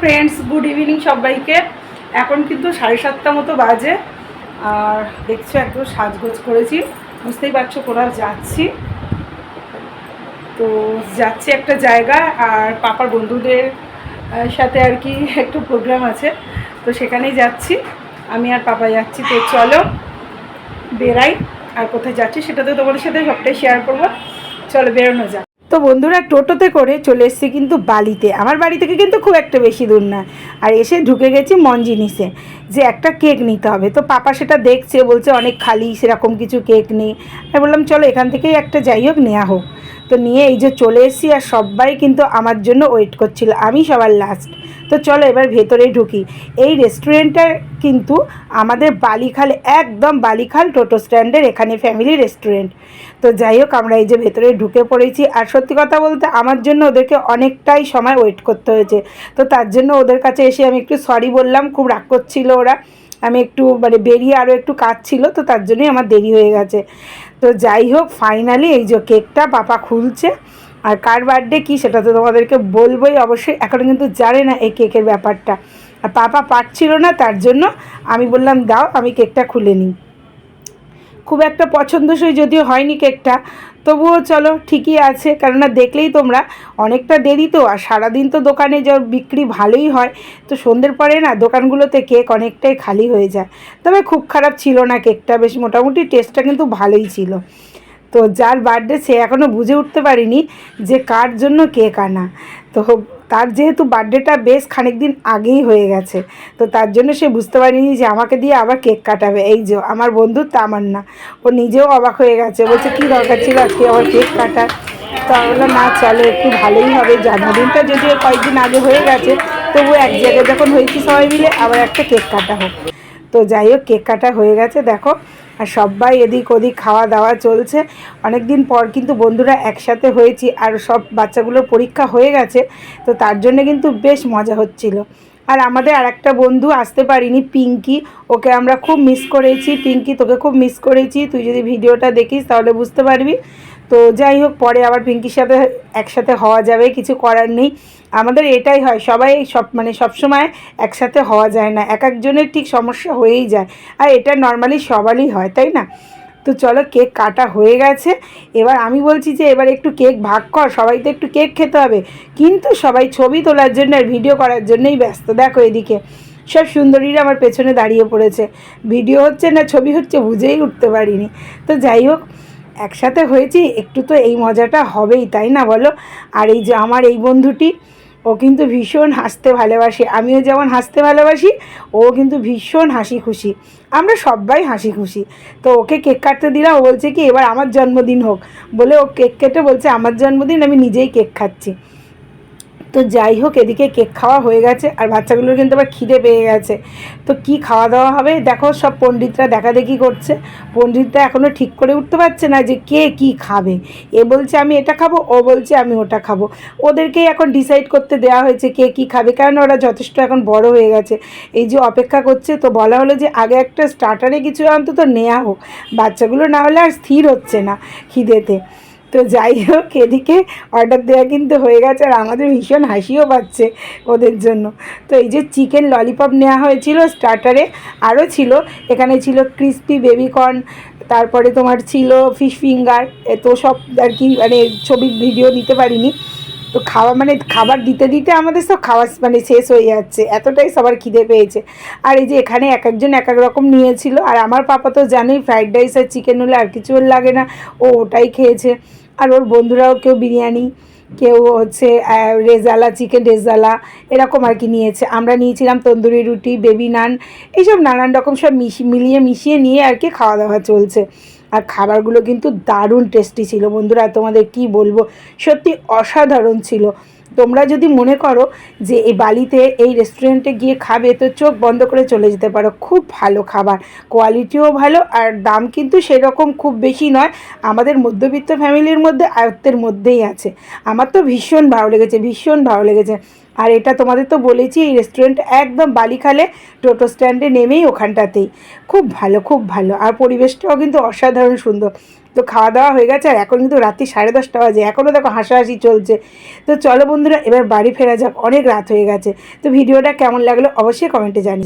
Friends good evening সবাইকে। এখন কিন্তু সাড়ে সাতটা মতো বাজে। আর দেখছ, একদম সাজগোজ করেছি। বুঝতেই পারছ, কোথাও যাচ্ছি। তো যাচ্ছি একটা জায়গা, আর পাপার বন্ধুদের সাথে আর কি একটু প্রোগ্রাম আছে। তো সেখানেই যাচ্ছি। আমি আর পাপা যাচ্ছি। তো চলো, বেরাই। আর কোথায় যাচ্ছি সেটা তো তোমাদের সাথে সবটাই শেয়ার করব। চলো, বেরোনো যাক। তো বন্ধুরা টোটোতে করে চলে এসেছি কিন্তু বালিতে। আমার বাড়ি থেকে কিন্তু খুব একটা বেশি দূর না। আর এসে ঢুকে গেছি মন জিনিসে যে একটা কেক নিতে হবে। তো পাপা সেটা দেখছে, বলছে অনেক খালি, সেরকম কিছু কেক নেই। আমি বললাম, চলো এখান থেকেই একটা যাই হোক নেওয়া হোক। তো নিয়ে এই যে চলে এসেছি আর সবাই কিন্তু আমার জন্য ওয়েট করছিল। আমি সবার লাস্ট তো চলো এবার ভেতরে ঢুকি। এই রেস্টুরেন্টটা কিন্তু আমাদের বালিখাল, একদম বালিখাল টোটো স্ট্যান্ডের এখানে ফ্যামিলি রেস্টুরেন্ট তো যাই হোক, আমরা এই যে ভেতরে ঢুকে পড়েছি। আর সত্যি কথা বলতে আমার জন্য ওদেরকে অনেকটাই সময় ওয়েট করতে হয়েছে। তো তার জন্য ওদের কাছে এসে আমি একটু সরি বললাম। খুব রাগ করছিল ওরা। আমি একটু মানে বেরিয়ে আরও একটু কাজ ছিল, তো তার জন্যই আমার দেরি হয়ে গেছে। তো যাই হোক ফাইনালি এই যে কেকটা পাপা খুলছে। আর কার বার্থডে কী সেটা তো তোমাদেরকে বলবোই অবশ্যই এখনও কিন্তু জানে না এই কেকের ব্যাপারটা। আর পাপা পারছিল না, তার জন্য আমি বললাম, দাও, আমি কেকটা খুলে নিই। খুব একটা পছন্দসই যদিও হয়নি কেকটা, তবুও চলো ঠিকই আছে, কেননা দেখলেই তোমরা অনেকটা দেরি তো, আর সারাদিন তো দোকানে যা বিক্রি ভালোই হয়, তো সন্ধ্যের পরে না দোকানগুলোতে কেক অনেকটাই খালি হয়ে যায়, তবে খুব খারাপ ছিল না কেকটা, বেশ মোটামুটি টেস্টটা কিন্তু ভালোই ছিল। তো যার বার্থডে সে এখনও বুঝে উঠতে পারিনি যে কার জন্য কেক আনা, তো তার যেহেতু বার্থডেটা বেশ খানিক দিন আগেই হয়ে গেছে, তো তার জন্য সে বুঝতে পারিনি যে আমাকে দিয়ে আবার কেক কাটাবে। এই যে, আমার বন্ধু আমার না ও নিজেও অবাক হয়ে গেছে, বলছে, কী দরকার ছিল আজকে আবার কেক কাটার? তো আমি বললাম না, চলো, একটু ভালোই হবে। জন্মদিনটা যদিও কয়েকদিন আগে হয়ে গেছে তবু এক জায়গায় যখন হয়েছি সবাই মিলে আবার একটা কেক কাটা হোক। তো যাই হোক, কেক কাটা হয়ে গেছে, দেখো। আর সবাই এদিক ওদিক খাওয়া দাওয়া চলছে। অনেক দিন পর কিন্তু বন্ধুরা একসাথে হয়েছি, আর সব বাচ্চাগুলোর পরীক্ষা হয়ে গেছে, তো তার জন্য কিন্তু বেশ মজা হচ্ছিল। আর আমাদের আর একটা বন্ধু আসতে পারিনি, পিঙ্কি। ওকে আমরা খুব মিস করেছি। পিঙ্কি, তোকে খুব মিস করেছি। তুই যদি ভিডিওটা দেখিস, তাহলে বুঝতে পারবি। তো যাই হোক, পরে আবার পিঙ্কির সাথে একসাথে হওয়া যাবে, কিছু করার নেই। আমাদের এটাই হয়, সবাই সব মানে সবসময় একসাথে হওয়া যায় না, এক একজনের ঠিক সমস্যা হয়েই যায়। আর এটা নর্মালি সবারই হয়, তাই না? তো চলো, কেক কাটা হয়ে গেছে। এবার আমি বলছি যে, এবার একটু কেক ভাগ কর, সবাই তো একটু কেক খেতে হবে। কিন্তু সবাই ছবি তোলার জন্য আর ভিডিও করার জন্যই ব্যস্ত। দেখো এদিকে, সব সুন্দরীরা আমার পেছনে দাঁড়িয়ে পড়েছে। ভিডিও হচ্ছে না, ছবি হচ্ছে, বুঝেই উঠতে পারিনি। তো যাই হোক একসাথে হয়েছি, একটু তো এই মজাটা হবেই, তাই না বলো? আর এই যে আমার এই বন্ধুটি, ও কিন্তু ভীষণ হাসতে ভালোবাসে। আমিও যেমন হাসতে ভালোবাসি, ও কিন্তু ভীষণ হাসি খুশি। আমরা সবাই হাসি খুশি। তো ওকে কেক কাটতে দিলাম, ও বলছে কি, এবার আমার জন্মদিন হোক। বলে ও কেক কেটে বলছে, আমার জন্মদিন, আমি নিজেই কেক খাচ্ছি। তো যাই হোক, এদিকে কেক খাওয়া হয়ে গেছে আর বাচ্চাগুলোর কিন্তু আবার খিদে পেয়ে গেছে। তো কি খাওয়া দাওয়া হবে? দেখো, সব পণ্ডিতরা দেখাদেখি করছে। পণ্ডিতরা এখনও ঠিক করে উঠতে পারছে না যে কে কি খাবে। এ বলছে, আমি এটা খাব, ও বলছে, আমি ওটা খাব। ওদেরকেই এখন ডিসাইড করতে দেওয়া হয়েছে কে কি খাবে, কারণ ওরা যথেষ্ট এখন বড় হয়ে গেছে। এই যে অপেক্ষা করছে, তো বলা হলো যে আগে একটা স্টার্টারে কিছু অন্তত নেওয়া হোক। বাচ্চাগুলো না হলে আর স্থির হচ্ছে না খিদেতে। তো যাই হোক, এদিকে অর্ডার দেওয়া কিন্তু হয়ে গেছে আর আমাদের ভীষণ হাসিও পাচ্ছে ওদের জন্য। তো এই যে চিকেন ললিপপ নেওয়া হয়েছিল স্টার্টারে আরও ছিল। এখানে ছিল ক্রিস্পি বেবিকর্ন তারপরে তোমার ছিল ফিশ ফিঙ্গার তো সব আর কি মানে ছবি ভিডিও দিতে পারিনি। তো খাওয়া মানে খাবার দিতে দিতে আমাদের সব খাওয়া মানে শেষ হয়ে যাচ্ছে। এতটাই সবার খিদে পেয়েছে। আর এই যে এখানে এক একজন এক এক রকম নিয়েছিল। আর আমার পাপা তো জানোই ফ্রাইড রাইস আর চিকেন হলে আর কিছু লাগে না। ও ওটাই খেয়েছে। আর ওর বন্ধুরাও কেউ বিরিয়ানি, কেউ হচ্ছে রেজালা, চিকেন রেজালা এরকম আর কি নিয়েছে। আমরা নিয়েছিলাম তন্দুরি রুটি, বেবি নান, এইসব নানান রকম সব মিশিয়ে মিলিয়ে মিশিয়ে নিয়ে আর কি খাওয়া দাওয়া চলছে। আর খাবারগুলো কিন্তু দারুণ টেস্টি ছিল। বন্ধুরা, তোমাদের কি বলব? সত্যি অসাধারণ ছিল। তোমরা যদি মনে করো যে এই বালিতে, এই রেস্টুরেন্টে গিয়ে খাবে, তো চোখ বন্ধ করে চলে যেতে পারো। খুব ভালো খাবার। কোয়ালিটিও ভালো আর দাম কিন্তু সেরকম খুব বেশি নয়। আমাদের মধ্যবিত্ত ফ্যামিলির মধ্যে, আয়ত্তের মধ্যেই আছে। আমার তো ভীষণ ভালো লেগেছে, ভীষণ ভালো লেগেছে। আর এটা তোমাদের তো বলেছি, এই রেস্টুরেন্ট একদম বালিখালে টোটো স্ট্যান্ডে নেমেই ওখানটাতেই। খুব ভালো খুব ভালো। আর পরিবেশটাও কিন্তু অসাধারণ সুন্দর। তো খাওয়া দাওয়া হয়ে গেছে, আর এখন কিন্তু রাত্রি সাড়ে দশটা বাজে এখনও দেখো হাসাহাসি চলছে। তো চলো বন্ধুরা, এবার বাড়ি ফেরা যাক, অনেক রাত হয়ে গেছে। তো ভিডিওটা কেমন লাগল অবশ্যই কমেন্টে জানিয়ে